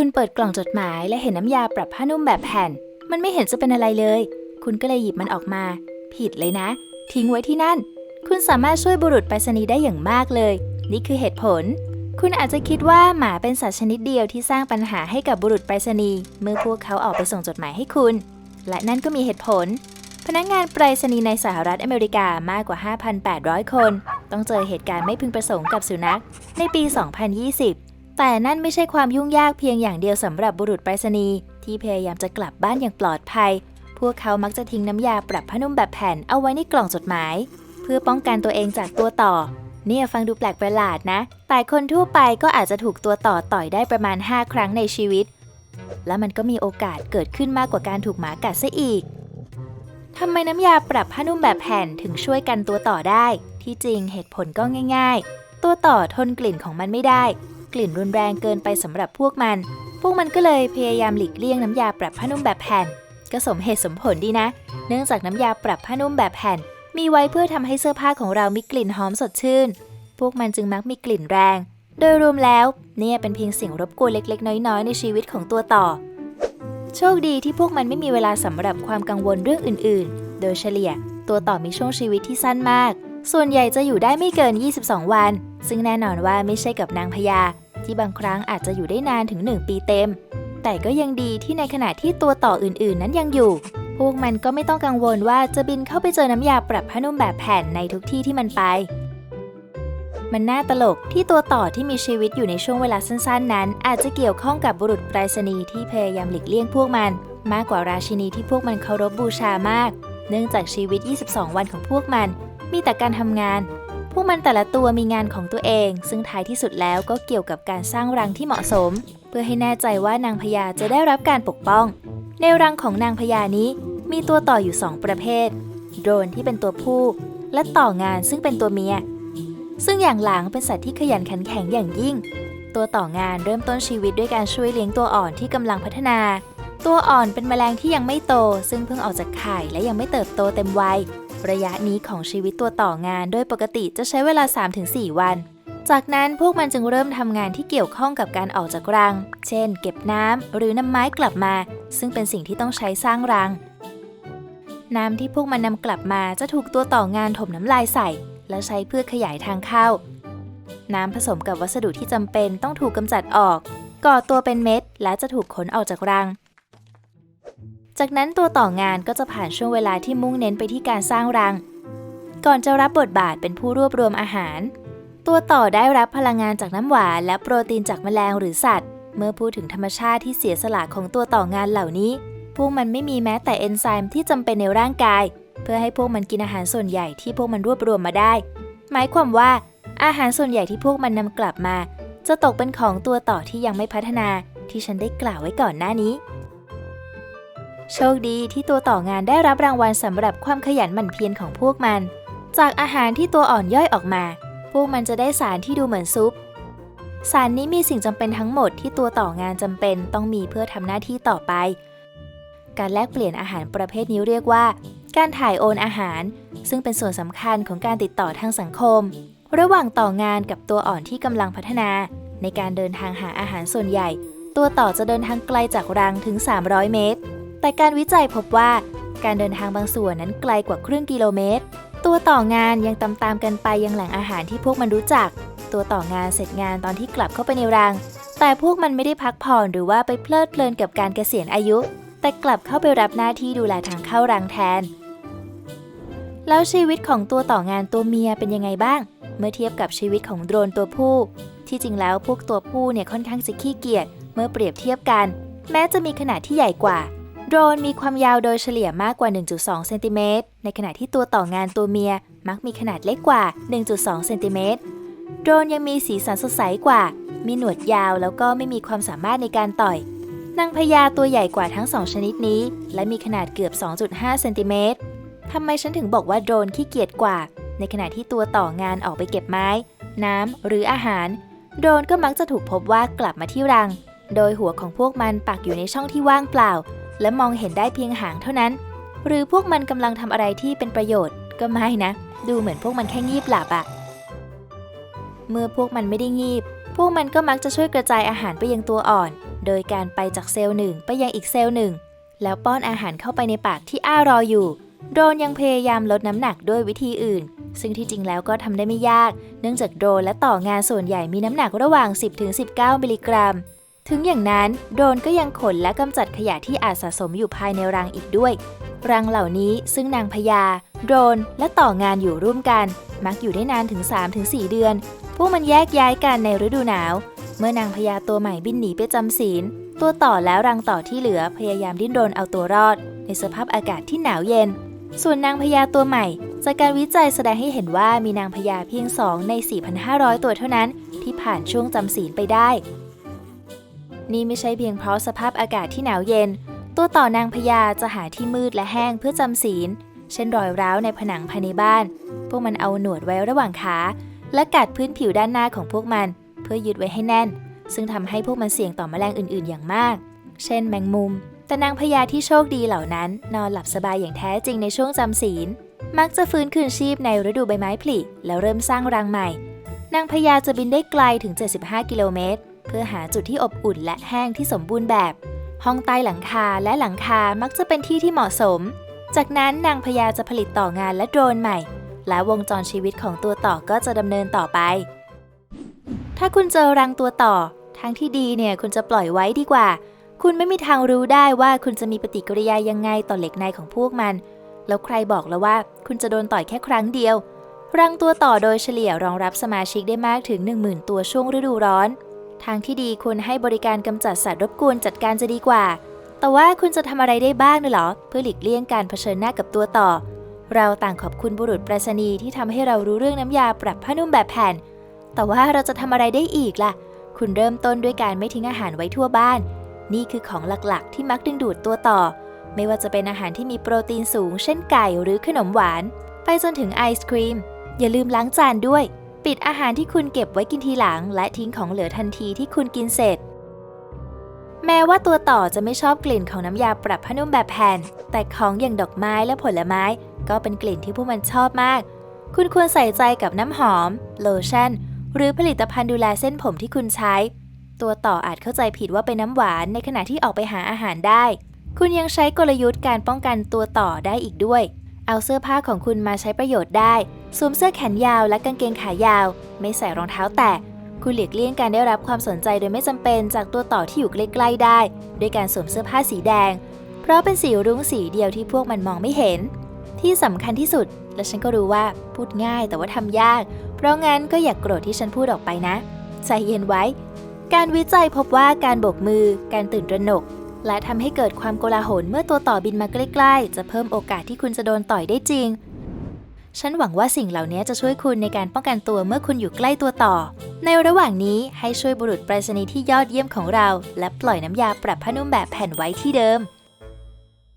คุณเปิดกล่องจดหมายและเห็นน้ำยาปรับผ้านุ่มแบบแผ่น มันไม่เห็นจะเป็นอะไรเลย คุณก็เลยหยิบมันออกมา ผิดเลยนะ ทิ้งไว้ที่นั่น คุณสามารถช่วยบุรุษไปรษณีย์ได้อย่างมากเลย นี่คือเหตุผล คุณอาจจะคิดว่าหมาเป็นสัตว์ชนิดเดียวที่สร้างปัญหาให้กับบุรุษไปรษณีย์เมื่อพวกเขาออกไปส่งจดหมายให้คุณ และนั่นก็มีเหตุผล พนักงานไปรษณีย์ในสหรัฐอเมริกามากกว่า 5,800 คน ต้องเจอเหตุการณ์ไม่พึงประสงค์กับสุนัขในปี 2020 แต่นั่นไม่ใช่ความยุ่งยากเพียงอย่างเดียวสำหรับบุรุษไปรษณีย์ที่พยายามจะกลับบ้านอย่างปลอดภัย พวกเขามักจะทิ้งน้ำยาปรับผ้านุ่มแบบแผ่นเอาไว้ในกล่องจดหมาย เพื่อป้องกันตัวเองจากตัวต่อ เนี่ยฟังดูแปลกประหลาดนะ แต่คนทั่วไปก็อาจจะถูกตัวต่อต่อยได้ประมาณ 5 ครั้งในชีวิต และมันก็มีโอกาสเกิดขึ้นมากกว่าการถูกหมากัดซะอีกทำไมน้ำยาปรับผ้านุ่มแบบแผ่นถึงช่วยกันตัวต่อได้ ที่จริงเหตุผลก็ง่าย ๆ ตัวต่อทนกลิ่นของมันไม่ได้ กลิ่นรุนแรงเกินไปสำหรับพวกมัน พวกมันก็เลยพยายามหลีกเลี่ยงน้ำยาปรับผ้านุ่มแบบแผ่น ก็สมเหตุสมผลดีนะ เนื่องจากน้ำยาปรับผ้านุ่มแบบแผ่น มีไว้เพื่อทำให้เสื้อผ้าของเรามีกลิ่นหอมสดชื่น พวกมันจึงมักมีกลิ่นแรง โดยรวมแล้วเนี่ยเป็นเพียงสิ่งรบกวนเล็ก ๆ น้อยๆ ในชีวิตของตัวต่อ โชคดีที่พวกมันไม่มีเวลาสำหรับความกังวลเรื่องอื่น ๆ โดยเฉลี่ย ตัวต่อมีช่วงชีวิตที่สั้นมาก ส่วนใหญ่จะอยู่ได้ไม่เกิน 22 วัน ซึ่งแน่นอนว่าไม่ใช่กับนางพญาที่บางครั้งอาจจะอยู่ได้นานถึง 1 ปีเต็ม แต่ก็ยังดีที่ในขณะที่ตัวต่ออื่นๆ นั้นยังอยู่ พวกมันก็ไม่ต้องกังวลว่าจะบินเข้าไปเจอน้ำยาปรับผ้านุ่มแบบแผ่นในทุกที่ที่มันไป มันน่าตลกที่ตัวต่อที่มีชีวิตอยู่ในช่วงเวลาสั้นๆ นั้น อาจจะเกี่ยวข้องกับบุรุษไปรษณีย์ที่พยายามหลีกเลี่ยงพวกมัน มากกว่าราชินีที่พวกมันเคารพบูชามาก เนื่องจากชีวิต 22 วันของพวกมัน มีแต่การทำงาน วกมันแต่ละตัวมีงานของตัวเอง ซึ่งท้ายที่สุดแล้วก็เกี่ยวกับการสร้างรังที่เหมาะสม เพื่อให้แน่ใจว่านางพญาจะได้รับการปกป้อง ในรังของนางพญานี้ มีตัวต่ออยู่ 2 ประเภท โดรนที่เป็นตัวผู้ และต่องานซึ่งเป็นตัวเมีย ซึ่งอย่างหลังเป็นสัตว์ที่ขยันขันแข็งอย่างยิ่ง ตัวต่องานเริ่มต้นชีวิตด้วยการช่วยเลี้ยงตัวอ่อนที่กำลังพัฒนา ตัวอ่อนเป็นแมลงที่ยังไม่โต ซึ่งเพิ่งออกจากไข่และยังไม่เติบโตเต็มวัย ระยะนี้ของชีวิตตัวต่องานโดยปกติจะใช้เวลา 3-4 วัน จากนั้นพวกมันจึงเริ่มทำงานที่เกี่ยวข้องกับการออกจากรัง เช่น เก็บน้ำหรือนำไม้กลับมา ซึ่งเป็นสิ่งที่ต้องใช้สร้างรัง น้ำที่พวกมันนำกลับมาจะถูกตัวต่องานถมน้ำลายใส่ แล้วใช้เพื่อขยายทางเข้า น้ำผสมกับวัสดุที่จำเป็นต้องถูกกำจัดออก ก่อตัวเป็นเม็ด และจะถูกขนออกจากรัง จากนั้นตัวต่องานก็จะผ่านช่วงเวลาที่มุ่งเน้นไปที่การสร้างรัง ก่อนจะรับบทบาทเป็นผู้รวบรวมอาหาร ตัวต่อได้รับพลังงานจากน้ำหวาน และโปรตีนจากแมลงหรือสัตว์ เมื่อพูดถึงธรรมชาติที่เสียสละของตัวต่องานเหล่านี้ พวกมันไม่มีแม้แต่เอนไซม์ที่จำเป็นในร่างกาย เพื่อให้พวกมันกินอาหารส่วนใหญ่ที่พวกมันรวบรวมมาได้ หมายความว่า อาหารส่วนใหญ่ที่พวกมันนำกลับมา จะตกเป็นของตัวต่อที่ยังไม่พัฒนา ที่ฉันได้กล่าวไว้ก่อนหน้านี้ โชคดีที่ตัวต่องานได้รับรางวัลสำหรับความขยันหมั่นเพียรของพวกมัน จากอาหารที่ตัวอ่อนย่อยออกมา พวกมันจะได้สารที่ดูเหมือนซุป สารนี้มีสิ่งจำเป็นทั้งหมดที่ตัวต่องานจำเป็นต้องมีเพื่อทำหน้าที่ต่อไป การแลกเปลี่ยนอาหารประเภทนี้เรียกว่า การถ่ายโอนอาหาร ซึ่งเป็นส่วนสำคัญของการติดต่อทางสังคม ระหว่างต่องานกับตัวอ่อนที่กำลังพัฒนา ในการเดินทางหาอาหารส่วนใหญ่ ตัวต่อจะเดินทางไกลจากรังถึง 300 เมตร แต่การวิจัยพบว่าการเดินทางบางส่วนนั้นไกลกว่าครึ่งกิโลเมตร ตัวต่องานยังตามตามๆกันไปยังแหล่งอาหารที่พวกมันรู้จัก ตัวต่องานเสร็จงานตอนที่กลับเข้าไปในรัง แต่พวกมันไม่ได้พักผ่อนหรือว่าไปเพลิดเพลินกับการเกษียณอายุ แต่กลับเข้าไปรับหน้าที่ดูแลทางเข้ารังแทน แล้วชีวิตของตัวต่องานตัวเมียเป็นยังไงบ้าง เมื่อเทียบกับชีวิตของโดรนตัวผู้ ที่จริงแล้วพวกตัวผู้เนี่ยค่อนข้างจะขี้เกียจเมื่อเปรียบเทียบกัน แม้จะมีขนาดที่ใหญ่กว่า โดรนมีความยาวโดยเฉลี่ยมากกว่า 1.2 เซนติเมตร ในขณะที่ตัวต่องานตัวเมียมักมีขนาดเล็กกว่า 1.2 เซนติเมตร โดรนยังมีสีสันสดใสกว่า มีหนวดยาวแล้วก็ไม่มีความสามารถในการต่อย นางพญาตัวใหญ่กว่าทั้งสองชนิดนี้ และมีขนาดเกือบ 2.5 เซนติเมตรทำไมฉันถึงบอกว่าโดรนขี้เกียจกว่า ในขณะที่ตัวต่องานออกไปเก็บไม้ น้ำหรืออาหาร โดรนก็มักจะถูกพบว่ากลับมาที่รัง โดยหัวของพวกมันปักอยู่ในช่องที่ว่างเปล่า และมองเห็นได้เพียงหางเท่านั้น หรือพวกมันกำลังทำอะไรที่เป็นประโยชน์ก็ไม่นะ ดูเหมือนพวกมันแค่งีบหลับอะเมื่อพวกมันไม่ได้งีบ พวกมันก็มักจะช่วยกระจายอาหารไปยังตัวอ่อน โดยการไปจากเซลล์หนึ่งไปยังอีกเซลล์หนึ่ง แล้วป้อนอาหารเข้าไปในปากที่อ้ารออยู่ โดรนยังพยายามลดน้ำหนักด้วยวิธีอื่น ซึ่งที่จริงแล้วก็ทำได้ไม่ยาก เนื่องจากโดรนและต่องานส่วนใหญ่มีน้ำหนักระหว่าง 10-19 มิลลิกรัม ถึงอย่างนั้นโดรนก็ยังขนและกำจัดขยะที่อาจสะสมอยู่ภายในรังอีกด้วย รังเหล่านี้ซึ่งนางพญาโดรนและต่องานอยู่ร่วมกัน มักอยู่ได้นานถึง 3-4 เดือน พวกมันแยกย้ายกันในฤดูหนาว เมื่อนางพญาตัวใหม่บินหนีไปจำศีล ตัวต่อแล้วรังต่อที่เหลือพยายามดิ้นรนเอาตัวรอด ในสภาพอากาศที่หนาวเย็น ส่วนนางพญาตัวใหม่ จากการวิจัยแสดงให้เห็นว่ามีนางพญาเพียง 2 ใน 4,500 ตัวเท่านั้น ที่ผ่านช่วงจำศีลไปได้ นี่ไม่ใช่เพียงเพราะสภาพอากาศที่หนาวเย็น ตัวต่อนางพญาจะหาที่มืดและแห้งเพื่อจำศีล เช่นรอยร้าวในผนังภายในบ้าน พวกมันเอาหนวดไว้ระหว่างขา และกัดพื้นผิวด้านหน้าของพวกมัน เพื่อยึดไว้ให้แน่น ซึ่งทำให้พวกมันเสี่ยงต่อแมลงอื่นๆ อย่างมาก เช่นแมงมุม แต่นางพญาที่โชคดีเหล่านั้น นอนหลับสบายอย่างแท้จริงในช่วงจำศีล มักจะฟื้นคืนชีพในฤดูใบไม้ผลิแล้วเริ่มสร้างรังใหม่ นางพญาจะบินได้ไกลถึง 75 กิโลเมตร เพื่อหาจุดที่อบอุ่นและแห้งที่สมบูรณ์แบบ ห้องใต้หลังคาและหลังคามักจะเป็นที่ที่เหมาะสม จากนั้นนางพญาจะผลิตต่องานและโดรนใหม่ และวงจรชีวิตของตัวต่อก็จะดำเนินต่อไป ถ้าคุณเจอรังตัวต่อ ทางที่ดีเนี่ยคุณจะปล่อยไว้ดีกว่า คุณไม่มีทางรู้ได้ว่าคุณจะมีปฏิกิริยายังไงต่อเหล็กในของพวกมัน แล้วใครบอกแล้วว่า คุณจะโดนต่อยแค่ครั้งเดียวรังตัวต่อโดยเฉลี่ยรองรับสมาชิกได้มากถึง 10,000 ตัวช่วงฤดูร้อน ทางที่ดีคุณให้บริการกำจัดสัตว์รบกวนจัดการจะดีกว่า แต่ว่าคุณจะทำอะไรได้บ้างน่ะหรอ เพื่อหลีกเลี่ยงการเผชิญหน้ากับตัวต่อ เราต่างขอบคุณบุรุษประษณีที่ทำให้เรารู้เรื่องน้ำยาปรับผ้านุ่มแบบแผ่น แต่ว่าเราจะทำอะไรได้อีกล่ะ คุณเริ่มต้นด้วยการไม่ทิ้งอาหารไว้ทั่วบ้าน นี่คือของหลักๆ ที่มักดึงดูดตัวต่อ ไม่ว่าจะเป็นอาหารที่มีโปรตีนสูง เช่นไก่หรือขนมหวาน ไปจนถึงไอศครีม อย่าลืมล้างจานด้วย ปิดอาหารที่คุณเก็บไว้กินทีหลัง และทิ้งของเหลือทันทีที่คุณกินเสร็จ แม้ว่าตัวต่อจะไม่ชอบกลิ่นของน้ำยาปรับผ้านุ่มแบบแผ่น แต่ของอย่างดอกไม้และผลไม้ ก็เป็นกลิ่นที่พวกมันชอบมาก คุณควรใส่ใจกับน้ำหอม โลชั่น หรือผลิตภัณฑ์ดูแลเส้นผมที่คุณใช้ ตัวต่ออาจเข้าใจผิดว่าเป็นน้ำหวานในขณะที่ออกไปหาอาหารได้ คุณยังใช้กลยุทธ์การป้องกันตัวต่อได้อีกด้วย เอาเสื้อผ้าของคุณมาใช้ประโยชน์ได้ สวมเสื้อแขนยาวและกางเกงขายาว ไม่ใส่รองเท้าแตะ คุณหลีกเลี่ยงการได้รับความสนใจโดยไม่จำเป็นจากตัวต่อที่อยู่ใกล้ๆได้ ด้วยการสวมเสื้อผ้าสีแดง เพราะเป็นสีรุ้งสีเดียวที่พวกมันมองไม่เห็น ที่สำคัญที่สุด และฉันก็รู้ว่าพูดง่ายแต่ว่าทำยาก เพราะงั้นก็อย่ากโกรธที่ฉันพูดออกไปนะ ใจเย็นไว้ การวิจัยพบว่าการโบกมือ การตื่นตระหนก และทำให้เกิดความโกลาหลเมื่อตัวต่อบินมาใกล้ๆ จะเพิ่มโอกาสที่คุณจะโดนต่อยได้จริง ฉันหวังว่าสิ่งเหล่านี้จะช่วยคุณในการป้องกันตัวเมื่อคุณอยู่ใกล้ตัวต่อ ในระหว่างนี้ให้ช่วยบุรุษไปรษณีย์ที่ยอดเยี่ยมของเรา และปล่อยน้ำยาปรับผ้านุ่มแบบแผ่นไว้ที่เดิม